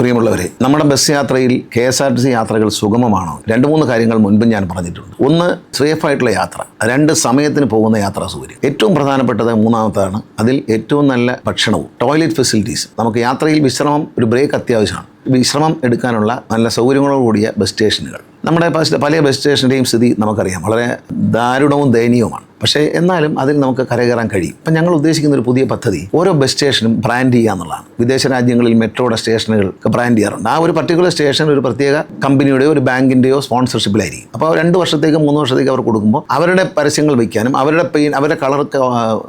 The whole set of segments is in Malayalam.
പ്രിയമുള്ളവരെ നമ്മുടെ ബസ് യാത്രയിൽ K S R T C യാത്രകൾ സുഗമമാണോ? രണ്ട് മൂന്ന് കാര്യങ്ങൾ മുൻപ് ഞാൻ പറഞ്ഞിട്ടുണ്ട്. ഒന്ന് സേഫ് ആയിട്ടുള്ള യാത്ര. രണ്ട് സമയത്തിന് പോകുന്ന യാത്രാ സൗകര്യം. ഏറ്റവും പ്രധാനപ്പെട്ടത് മൂന്നാമത്താണ് അതിൽ ഏറ്റവും നല്ല ഭക്ഷണവും ടോയ്ലറ്റ് ഫെസിലിറ്റീസ്. നമുക്ക് യാത്രയിൽ വിശ്രമം ഒരു ബ്രേക്ക് അത്യാവശ്യമാണ്. വിശ്രമം എടുക്കാനുള്ള നല്ല സൗകര്യങ്ങളോടുകൂടിയ ബസ് സ്റ്റേഷനുകൾ. നമ്മുടെ പല ബസ് സ്റ്റേഷന്റെയും സ്ഥിതി നമുക്കറിയാം. വളരെ ദാരുണവും ദയനീയവുമാണ്. പക്ഷേ എന്നാലും അതിൽ നമുക്ക് കരകയറാൻ കഴിയും. അപ്പം ഞങ്ങൾ ഉദ്ദേശിക്കുന്ന ഒരു പുതിയ പദ്ധതി ഓരോ ബസ് സ്റ്റേഷനും ബ്രാൻഡ് ചെയ്യുക എന്നുള്ളതാണ്. വിദേശ രാജ്യങ്ങളിൽ മെട്രോയുടെ സ്റ്റേഷനുകൾ ഒക്കെ ബ്രാൻഡ് ചെയ്യാറുണ്ട്. ആ ഒരു പർട്ടിക്കുലർ സ്റ്റേഷൻ ഒരു പ്രത്യേക കമ്പനിയുടെയോ ഒരു ബാങ്കിന്റെയോ സ്പോൺസർഷിപ്പിലായിരിക്കും അപ്പോൾ രണ്ട് വർഷത്തേക്ക് മൂന്ന് വർഷത്തേക്ക് അവർ കൊടുക്കുമ്പോൾ അവരുടെ പരസ്യങ്ങൾ വയ്ക്കാനും അവരുടെ പെയിൻ അവരുടെ കളർ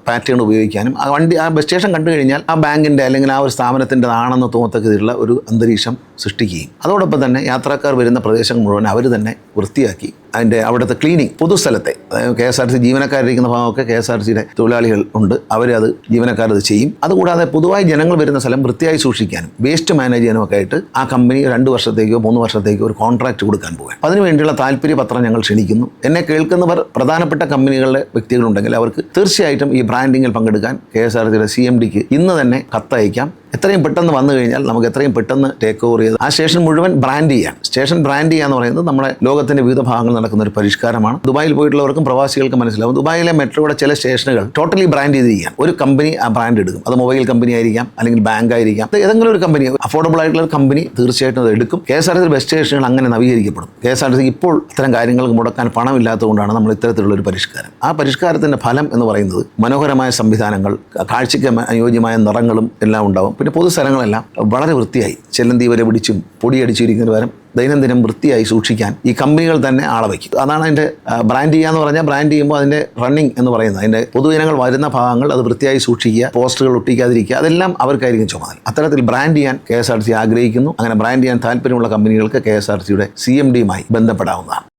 പാറ്റേൺ ഉപയോഗിക്കാനും ആ വണ്ടി ആ ബസ് സ്റ്റേഷൻ കണ്ടു കഴിഞ്ഞാൽ ആ ബാങ്കിന്റെ അല്ലെങ്കിൽ ആ ഒരു സ്ഥാപനത്തിന്റെതാണെന്ന് തോന്നത്തക്കതിലുള്ള ഒരു അന്തരീക്ഷം സൃഷ്ടിക്കുകയും. അതോടൊപ്പം തന്നെ യാത്രക്കാർ വരുന്ന പ്രദേശങ്ങൾ മുഴുവൻ അവർ തന്നെ വൃത്തിയാക്കി അതിന്റെ അവിടുത്തെ ക്ലീനിങ് പൊതുസ്ഥലത്തെ. അതായത് K S R T C ജീവനക്കാരിരിക്കുന്ന ഭാഗമൊക്കെ കെ എസ് ആർ സിയുടെ തൊഴിലാളികൾ ഉണ്ട്. അവരത് ജീവനക്കാരത് ചെയ്യും. അതുകൂടാതെ പൊതുവായി ജനങ്ങൾ വരുന്ന സ്ഥലം വൃത്തിയായി സൂക്ഷിക്കാനും വേസ്റ്റ് മാനേജ് ചെയ്യാനും ഒക്കെ ആയിട്ട് ആ കമ്പനി രണ്ട് വർഷത്തേക്കോ മൂന്ന് വർഷത്തേക്കോ ഒരു കോൺട്രാക്ട് കൊടുക്കാൻ പോകാൻ അതിനുവേണ്ടിയുള്ള താല്പര്യപത്രം ഞങ്ങൾ ക്ഷണിക്കുന്നു. എന്നെ കേൾക്കുന്നവർ പ്രധാനപ്പെട്ട കമ്പനികളുടെ വ്യക്തികളുണ്ടെങ്കിൽ അവർക്ക് തീർച്ചയായിട്ടും ഈ ബ്രാൻഡിങ്ങിൽ പങ്കെടുക്കാൻ കെ എസ് ആർ ടിയുടെ സി എം ഡിക്ക് ഇന്ന് തന്നെ കത്തയക്കാം. എത്രയും പെട്ടെന്ന് വന്നു കഴിഞ്ഞാൽ നമുക്ക് എത്രയും പെട്ടെന്ന് ടേക്ക് ഓവർ ചെയ്ത് ആ സ്റ്റേഷൻ മുഴുവൻ ബ്രാൻഡ് ചെയ്യാം. സ്റ്റേഷൻ ബ്രാൻഡ് ചെയ്യുക എന്ന് പറയുന്നത് നമ്മുടെ ലോകത്തിന്റെ വിവിധ ഭാഗങ്ങളിൽ നടക്കുന്ന ഒരു പരിഷ്കാരമാണ്. ദുബായിൽ പോയിട്ടുള്ളവർക്കും പ്രവാസികൾക്കും മനസ്സിലാവും. ദുബായിലെ മെട്രോയുടെ ചില സ്റ്റേഷനുകൾ ടോട്ടലി ബ്രാൻഡ് ചെയ്ത് ചെയ്യാൻ ഒരു കമ്പനി ആ ബ്രാൻഡ് എടുക്കും. അത് മൊബൈൽ കമ്പനി ആയിരിക്കാം അല്ലെങ്കിൽ ബാങ്ക് ആയിരിക്കാം. ഏതെങ്കിലും ഒരു കമ്പനി അഫോർഡബിൾ ആയിട്ടുള്ള ഒരു കമ്പനി തീർച്ചയായിട്ടും അത് എടുക്കും. K S R T C bus സ്റ്റേഷനുകൾ അങ്ങനെ നവീകരിക്കപ്പെടും. K S R T C ഇപ്പോൾ ഇത്തരം കാര്യങ്ങൾക്ക് മുടക്കാൻ പണമില്ലാത്തതുകൊണ്ടാണ് നമ്മൾ ഇത്തരത്തിലുള്ള ഒരു പരിഷ്കാരം. ആ പരിഷ്കാരത്തിന്റെ ഫലം എന്ന് പറയുന്നത് മനോഹരമായ സംവിധാനങ്ങൾ കാഴ്ചയ്ക്ക് അനുയോജ്യമായ നിറങ്ങളും എല്ലാം ഉണ്ടാവും. പിന്നെ പൊതുസ്ഥലങ്ങളെല്ലാം വളരെ വൃത്തിയായി. ചെല്ലന്തി വരെ പിടിച്ചും പൊടിയടിച്ചിരിക്കുന്നതിന് പകരം ദൈനംദിനം വൃത്തിയായി സൂക്ഷിക്കാൻ ഈ കമ്പനികൾ തന്നെ ആളെ വയ്ക്കും. അതാണ് അതിന്റെ ബ്രാൻഡ് ചെയ്യുക എന്ന് പറഞ്ഞാൽ ബ്രാൻഡ് ചെയ്യുമ്പോൾ അതിന്റെ റണ്ണിങ് എന്ന് പറയുന്നത്. അതിന്റെ പൊതുജനങ്ങൾ വരുന്ന ഭാഗങ്ങൾ അത് വൃത്തിയായി സൂക്ഷിക്കുക പോസ്റ്ററുകൾ ഒട്ടിക്കാതിരിക്കുക അതെല്ലാം അവർക്കായിരിക്കും ചുമതല. അത്തരത്തിൽ ബ്രാൻഡ് ചെയ്യാൻ കെ എസ് ആർ സി ആഗ്രഹിക്കുന്നു. അങ്ങനെ ബ്രാൻഡ് ചെയ്യാൻ താല്പര്യമുള്ള കമ്പനികൾക്ക് കെ എസ് ആർ സിയുടെ സി എം ഡിയുമായി ബന്ധപ്പെടാവുന്നതാണ്.